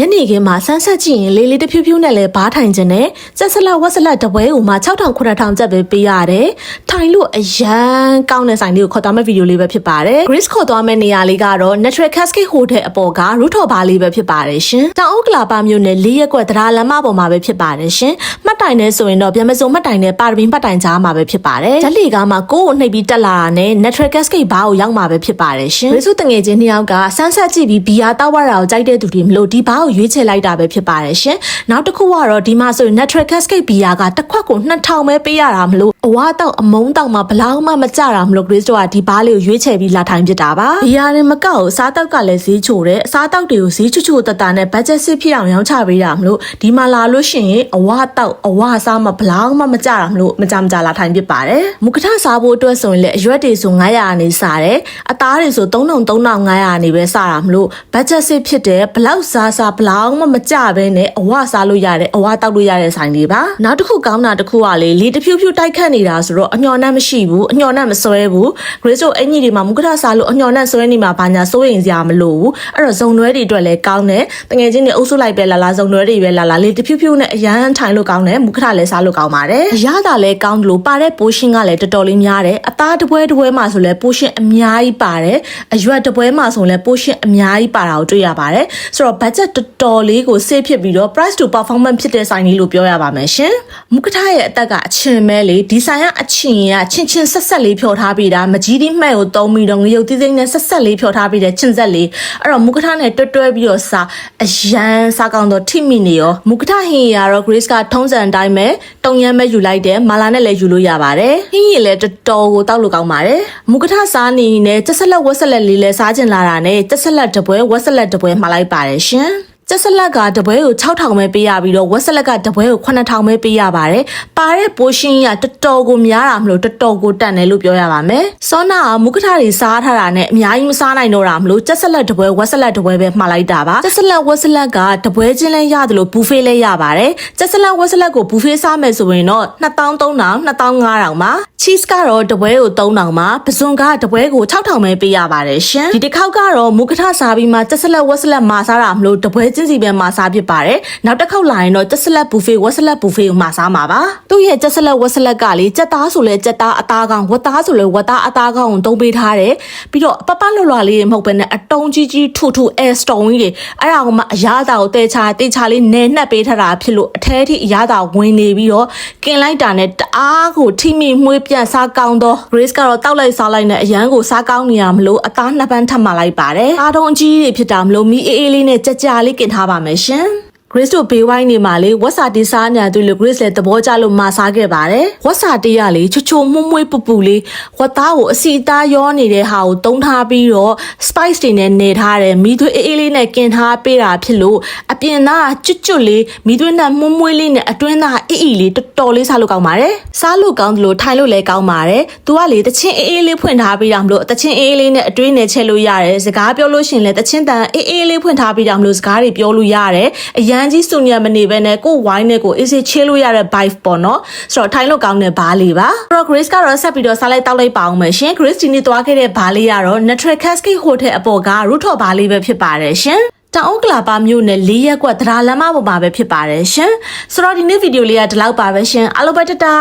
ညနေခင်းမှာဆန်းဆက်ကြည့်ရင်လေးလေးတစ်ဖြူးဖြူးနဲ့လည်းဘားထိုင်ခြင်းနဲ့စက်စလက်ဝက်စလက်တပွဲကိုမှ6000 9000ကျပ်ပဲပေးရတယ်။ထိုင်လို့အရန်ကောင်းတဲ့ဆိုင်လေးကိုခေါ်သွားမယ့်ဗီဒီယိုလေးပဲဖြစ်ပါတယ်။ Grace ခေါ်သွားမယ့်နေရာလေးကတော့ Natural Cascade Hotel အပေါ်က rooftop bar လေးပဲဖြစ်ပါတယ်ရှင်။တောင်အုပ်ကလာပါမြို့နယ်လေးရက်ကွက်သဒ္ဓါလမ်းမပေါ်မှာပဲဖြစ်ပါတယ်ရှင်။မှတ်တိုင်နဲ့ဆိုရင်တော့ပြန်မစုံမှတ်တိုင်နဲ့ပါရမီမှတ်တိုင်ကြားမှာပဲဖြစ်ပါတယ်။ဓာတ်လီကားမှာကိုယ့်ကိုနှိပ်ပြီးတက်လာတာနဲ့ Natural Cascade Bar ကိုရောက်မှာပဲဖြစ်ပါတယ်ရှင်။ Grace တငယ်ချင်းနှစ်ယောက်ကဆန်းဆက်ကြည့်ပြီးဘီယာတောက်ဝရတာကိုကြိုက်တဲ့သူတွေမလို့ဒီဘားကိုရွေးချယ်လိုက်တာပဲဖြစ်ပါတယ်ရှင်။နောက်တစ်ခုကတော့ဒီမှာဆိုရင် Natural Cascade ဘီယာကတစ်ခွက်ကို2000ပဲပေးရတာမလို့အဝါတောက်အမုန်းတောက်မှာဘလောက်မှမကြတာမလို့ Grace တို့ကဒီဘားလေးကိုရွေးချယ်ပြီးလာထိုင်ဖြစ်တာပါ။ဘီယာရင်မကောက်အစားတောက်ကလည်းဈေးချိုတယ်အစားတောက်တွေကိုဈေးချွတ်ချွတ်တတနဲ့ budget စစ်ဖြစ်အောင်ရောင်းချပေးတာမလို့ဒီမှာလာလို့ရှိရင်အဝါတောက်အဝါစားမှာဘလောက်မှမကြတာမလို့မကြမကြလာထိုင်ဖြစ်ပါတယ်။မုကထစားဖို့အတွက်ဆိုရင်လည်းအရွက်တွေဆို900ကနေစတယ်အသားတွေဆို3000 3500ကနေပဲစတာမလို့ budget စစ်ဖြစ်တယ်ဘလောက်စားစားဘလောက်မှမကြပဲနဲ့အဝစားလို့ရတယ်အဝတောက်လို့ရတဲ့ဆိုင်လေးပါနောက်တစ်ခုကောင်းတာတစ်ခုကလေလေတဖြူးဖြူးတိုက်ခတ်နေတာဆိုတော့အညော်နဲ့မရှိဘူးအညော်နဲ့မဆွဲဘူး Grace တို့အင်ကြီးတွေမှာမုကထစားလို့အညော်နဲ့ဆွဲနေမှာဘာညာစိုးရင်စရာမလိုဘူးအဲ့တော့ဇုံနွဲတွေအတွက်လည်းကောင်းတယ်တငယ်ချင်းတွေအုပ်စုလိုက်ပဲလာလာဇုံနွဲတွေပဲလာလာလေတဖြူးဖြူးနဲ့အရန်ထိုင်လို့ကောင်းတယ်မုကထလည်းစားလို့ကောင်းပါတယ်အရသာလည်းကောင်းတယ်လို့ပါတဲ့ပိုးရှင်းကလည်းတော်တော်လေးများတယ်အသားတပွဲတပွဲမှာဆိုလည်းပိုးရှင်းအများကြီးပါတယ်အရွက်တပွဲမှာဆိုလည်းပိုးရှင်းအများကြီးပါတာကိုတွေ့ရပါတယ်ဆိုတော့ budget တော်တော်လေးကို save ဖြစ်ပြီးတော့ price to performance ဖြစ်တဲ့ဆိုင်လေးလို့ပြောရပါမယ်ရှင်မုကထရဲ့အသက်ကအချင်းမဲလေဒီဆိုင်ကအချင်းကချင်းချင်းဆက်ဆက်လေးဖြော်ထားပြီးတာမကြီးဒီမှဲ့ကိုတုံးပြီးတော့ငရုတ်သီးစိမ့်နဲ့ဆက်ဆက်လေးဖြော်ထားပြီးတဲ့ချင်းဆက်လေးအဲ့တော့မုကထနဲ့တွဲတွဲပြီးတော့စားအရန်စားကောင်းတော့ထိမိနေရောမုကထဟင်းရတော့ Grace ကထုံးစံအတိုင်းပဲတုံရမ်းပဲယူလိုက်တယ်မာလာနဲ့လည်းယူလို့ရပါတယ်ဟင်းရည်လည်းတော်တော်ကိုတောက်လို့ကောင်းပါတယ်မုကထစားနေနဲ့ကျက်ဆက်လက်ဝက်ဆက်လက်လေးလည်းစားကျင်လာတာနဲ့ကျက်ဆက်လက်တပွဲဝက်ဆက်လက်တပွဲမှာလိုက်ပါတယ်ရှင် ကျက်ဆက်လက်ကတပွဲကို6000ပဲပေးရပြီးတော့ဝက်ဆက်လက်ကတပွဲကို9000ပဲပေးရပါတယ်။ပါတဲ့ပိုးရှင်းရတော်တော်ကိုများတာမလို့တော်တော်ကိုတန်တယ်လို့ပြောရပါမယ်။စောနာကမုကထတွေစားထားတာနဲ့အများကြီးမစားနိုင်တော့တာမလို့ကျက်ဆက်လက်တပွဲဝက်ဆက်လက်တပွဲပဲမှားလိုက်တာပါ။ကျက်ဆက်လက်ဝက်ဆက်လက်ကတပွဲချင်းလဲရတယ်လို့ဘူဖေးလဲရပါတယ်။ကျက်ဆက်လက်ဝက်ဆက်လက်ကိုဘူဖေးစားမယ်ဆိုရင်တော့2300 2500ပါ။ cheese ကတော့တပွဲကို3000ပါ။ပဇွန်ကတပွဲကို6000ပဲပေးရပါတယ်ရှင်။ဒီတစ်ခေါက်ကတော့မုကထစားပြီးမှကျက်ဆက်လက်ဝက်ဆက်လက်မှာစားတာမလို့တပွဲချင်းစီပဲမှာစားဖြစ်ပါတယ်။နောက်တစ်ခေါက်လာရင်တော့ကျက်ဆက်လက်ဘူဖေးဝက်ဆက်လက်ဘူဖေးကိုမှာစားမှာပါ။သူ့ရဲ့ကျက်ဆက်လက်ဝက်ဆက်လက်ကလေကြက်သားဆိုလဲကြက်သားအသားကောင်ဝက်သားဆိုလဲဝက်သားအသားကောင်ကိုတုံးပေးထားတယ်။ပြီးတော့ပပလွတ်လွာလေးမဟုတ်ဘဲနဲ့အတုံးကြီးကြီးထူထူအဲစတုံကြီးတွေအဲ့ဒါကမှအရသာကိုတဲချာတေချာလေးနဲနှက်ပေးထားတာဖြစ်လို့အထဲထိအရသာဝင်နေပြီးတော့ကင်လိုက်တာနဲ့တအားကိုထိမိမွေးပြန့်စားကောင်းတော့ Grace ကတော့တောက်လိုက်စားလိုက်နဲ့အရန်ကိုစားကောင်းနေရမလို့အသားနှစ်ပန်းထပ်မှလိုက်ပါတယ်။အားတုံးအကြီးတွေဖြစ်တာမလို့မီအေးအေးလေးနဲ့ကြကြလေးกินထားပါမ ယ်ရှင်။ Grace တို့ဘေးဝိုင်းနေမှာလေဝက်စာတီစားညာသူလို့ Grace လည်းသဘောကျလို့မစားခဲ့ပါတယ်။ဝက်စာတီကလေချွချိုမှုမွှေးပူပူလေးဝက်သားကိုအစီအသားရောနေတဲ့ဟာကိုတုံးထားပြီးတော့ spice တွေနဲ့နေထားတယ်မိသွေးအေးအေးလေးနဲ့กินထားပေးတာဖြစ်လို့အပြင်သားကျွတ်ကျွတ်လေးမိသွေးနဲ့မှုမွှေးလေးနဲ့အတွင်းသားအီအီလေးတော်တော်လေးစားလို့ကောင်းပါတယ်။စားလို့ကောင်းတယ်လို့ထိုင်လို့လည်းကောင်းပါတယ်။ तू ကလေတချင်းအေးအေးလေးဖွင့်ထားပေးတာမလို့တချင်းအေးအေးလေးနဲ့အတွင်းနဲ့ချက်လို့ရတယ်။စကားပြောလို့ရှိရင်လည်းတချင်းတန်အေးအေးလေးဖွင့်ထားပေးတာမလို့စကားတွေပြောလို့ရတယ်။အရန် ်ကြီးစုညံမနေပဲနဲ့ကိုဝိုင်းနဲ့ကိုအေးစေးချေးလို့ရတဲ့ vibe ပေါ့နော်ဆိုတော့ထိုင်လို့ကောင်းတဲ့ဘားလေးပါဆိုတော့ Grace ကတော့ဆက်ပြီးတော့စားလိုက်တောက်လိုက်ပါအောင်မယ်ရှင် Grace ဒီနေ့သွားခဲ့တဲ့ဘားလေးကတော့ Natural Cascade Hotel အပေါ်က rooftop ဘားလေးပဲဖြစ်ပါတယ်ရှင်တောင်ဥက္ကလာပါမြို့နယ်၄ရက်ကွက်သဒ္ဓါလမ်းမပေါ်မှာပဲဖြစ်ပါတယ်ရှင်ဆိုတော့ဒီနေ့ဗီဒီယိုလေးကဒီလောက်ပါပဲရှင်အားလုံးပဲတတာ